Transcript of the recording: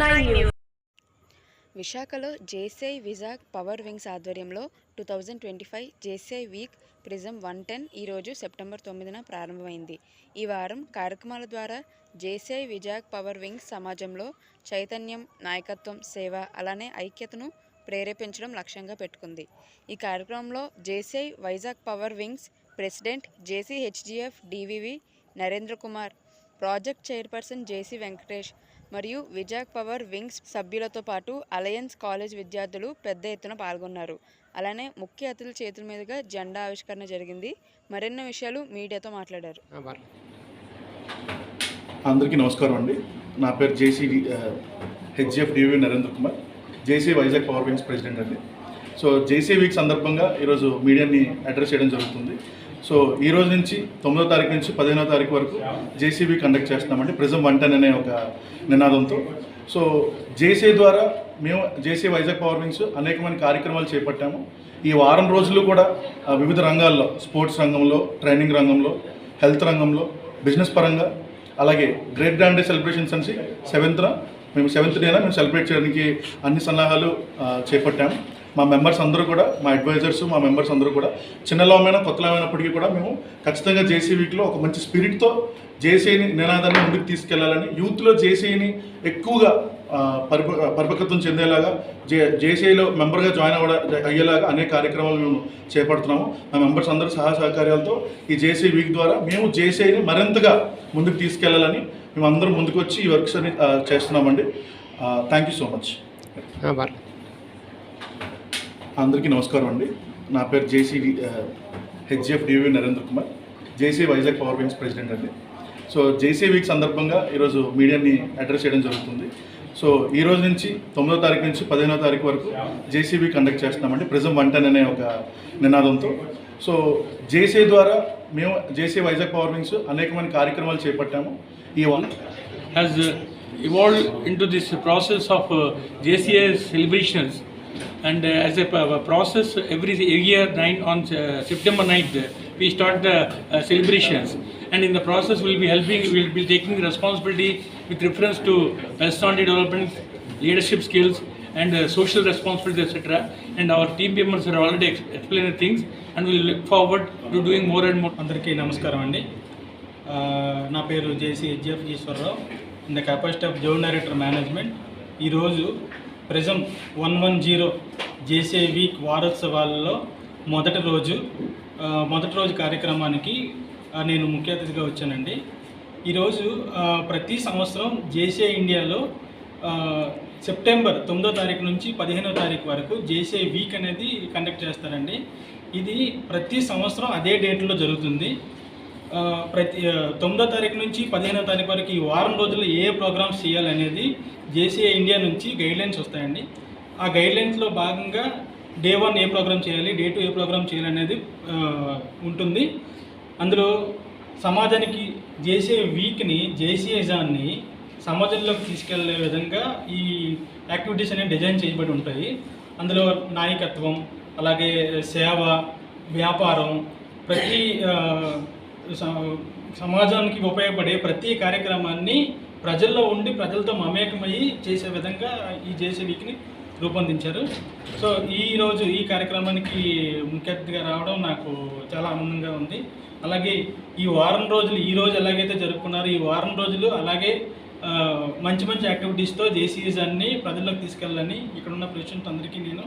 News విశాఖలో JCI Vizag power wings ఆధ్వర్యంలో two thousand twenty five JCI week prism one ten ఈరోజు September తొమ్మిదిన ప్రారంభమైంది. ఈ వారం కార్యక్రమాల ద్వారా జేసీఐ విజాగ్ పవర్ వింగ్స్ సమాజంలో చైతన్యం నాయకత్వం సేవ అలానే ఐక్యతను ప్రేరేపించడం లక్ష్యంగా పెట్టుకుంది. ఈ కార్యక్రమంలో JCI Vizag power wings president JC HGF DVV Narendra Kumar project chairperson JC Venkatesh మరియు విజాగ్ పవర్ వింగ్స్ సభ్యులతో పాటు అలయన్స్ కాలేజ్ విద్యార్థులు పెద్ద ఎత్తున పాల్గొన్నారు. అలానే ముఖ్య అతిథుల చేతుల మీదుగా జెండా ఆవిష్కరణ జరిగింది. మరిన్ని విషయాలు మీడియాతో మాట్లాడారు. అందరికీ నమస్కారం అండి. నా పేరు JC HGF DV Narendra Kumar. JC Vizag power wings president అండి. సో జేసీ వీక్ సందర్భంగా ఈరోజు మీడియాని అడ్రస్ చేయడం జరుగుతుంది. సో ఈ రోజు నుంచి తొమ్మిదో తారీఖు నుంచి పదిహేనో తారీఖు వరకు జేసీబీ కండక్ట్ చేస్తున్నామండి. ప్రిజం వన్ టెన్ అనే ఒక నినాదంతో. సో జేసీ ద్వారా మేము జేసీ వైజాగ్ పవర్ వింగ్స్ అనేకమైన కార్యక్రమాలు చేపట్టాము. ఈ వారం రోజులు కూడా వివిధ రంగాల్లో స్పోర్ట్స్ రంగంలో ట్రైనింగ్ రంగంలో హెల్త్ రంగంలో బిజినెస్ పరంగా అలాగే గ్రేట్ గ్రాండ్ డే సెలబ్రేషన్స్ అనేసి సెవెంత్న మేము సెవెంత్ డేన మేము సెలబ్రేట్ చేయడానికి అన్ని సన్నాహాలు చేపట్టాము. మా మెంబర్స్ అందరూ కూడా మా అడ్వైజర్స్ మా మెంబర్స్ అందరూ కూడా చిన్నలోమైనా కొత్తలోమైనప్పటికీ కూడా మేము ఖచ్చితంగా జేసీ వీక్లో ఒక మంచి స్పిరిట్తో జేసీని నినాదాన్ని ముందుకు తీసుకెళ్ళాలని యూత్లో జేసీని ఎక్కువగా పరిప పరిపక్వతం చెందేలాగా జే జేసీలో మెంబర్గా జాయిన్ అవ్వ అయ్యేలాగా అనేక కార్యక్రమాలు మేము చేపడుతున్నాము. మా మెంబర్స్ అందరూ సహా సహకార్యాలతో ఈ జేసీ వీక్ ద్వారా మేము జేసీని మరింతగా ముందుకు తీసుకెళ్ళాలని మేము అందరం ముందుకు వచ్చి ఈ వర్క్స్ అని చేస్తున్నామండి. థ్యాంక్ యూ సో మచ్ అందరికీ నమస్కారం అండి. నా పేరు JC HGF DV Narendra Kumar. JC Vizag power banks president అండి. సో జేసీ వీక్ సందర్భంగా ఈరోజు మీడియాని అడ్రస్ చేయడం జరుగుతుంది. సో ఈ రోజు నుంచి తొమ్మిదో తారీఖు నుంచి పదిహేనో తారీఖు వరకు జేసీబీ కండక్ట్ చేస్తున్నామండి. ప్రిజం వన్ టెన్ అనే ఒక నినాదంతో. సో జేసీ ద్వారా మేము జేసీ వైజాగ్ పవర్ వింగ్స్ అనేకమైన కార్యక్రమాలు చేపట్టాము. ఈ one has evolve in to this process of uh, JCA. And uh, as a p- a process, every year nine, on uh, September 9th, uh, we start the uh, celebrations. And in the process, we'll be helping, we'll be taking responsibility with reference to personality development, leadership skills, and uh, social responsibility, etc. And our team members are already ex- explaining things, and we look forward to doing more and more. అందరికీ నమస్కారం అండి ఆ, నా పేరు JC HF Eswararao in the capacity of zone director management ఈరోజు prism one one zero JC week వారోత్సవాలలో మొదటి రోజు మొదటి రోజు కార్యక్రమానికి నేను ముఖ్య అతిథిగా వచ్చానండి. ఈరోజు ప్రతి సంవత్సరం జేసే ఇండియాలో సెప్టెంబర్ తొమ్మిదో తారీఖు నుంచి పదిహేనో తారీఖు వరకు జేసే వీక్ అనేది కండక్ట్ చేస్తారండి. ఇది ప్రతి సంవత్సరం అదే డేట్లో జరుగుతుంది. ప్రతి తొమ్మిదో తారీఖు నుంచి పదిహేనో తారీఖు వరకు ఈ వారం రోజుల్లో ఏ ప్రోగ్రామ్స్ చేయాలనేది జేసీఐ ఇండియా నుంచి గైడ్లైన్స్ వస్తాయండి. ఆ గైడ్లైన్స్లో భాగంగా డే వన్ ఏ ప్రోగ్రామ్ చేయాలి డే టూ ఏ ప్రోగ్రామ్ చేయాలనేది అనేది ఉంటుంది. అందులో సమాజానికి జేసీఐ వీక్ని జేసీఐజాన్ని సమాజంలోకి తీసుకెళ్ళే విధంగా ఈ యాక్టివిటీస్ అనేవి డిజైన్ చేయబడి ఉంటాయి. అందులో నాయకత్వం అలాగే సేవ వ్యాపారం ప్రతి సమాజానికి ఉపయోగపడే ప్రతి కార్యక్రమాన్ని ప్రజల్లో ఉండి ప్రజలతో మమేకమయ్యి చేసే విధంగా ఈ జేసీబీకిని రూపొందించారు. సో ఈ రోజు ఈ కార్యక్రమానికి ముఖ్య అతిథిగా రావడం నాకు చాలా ఆనందంగా ఉంది. అలాగే ఈ వారం రోజులు ఈ రోజు ఎలాగైతే జరుపుకున్నారో ఈ వారం రోజులు అలాగే మంచి మంచి యాక్టివిటీస్తో జేసీఎస్ అన్ని ప్రజల్లోకి తీసుకెళ్ళాలని ఇక్కడ ఉన్న ప్రెసిడెంట్ అందరికీ నేను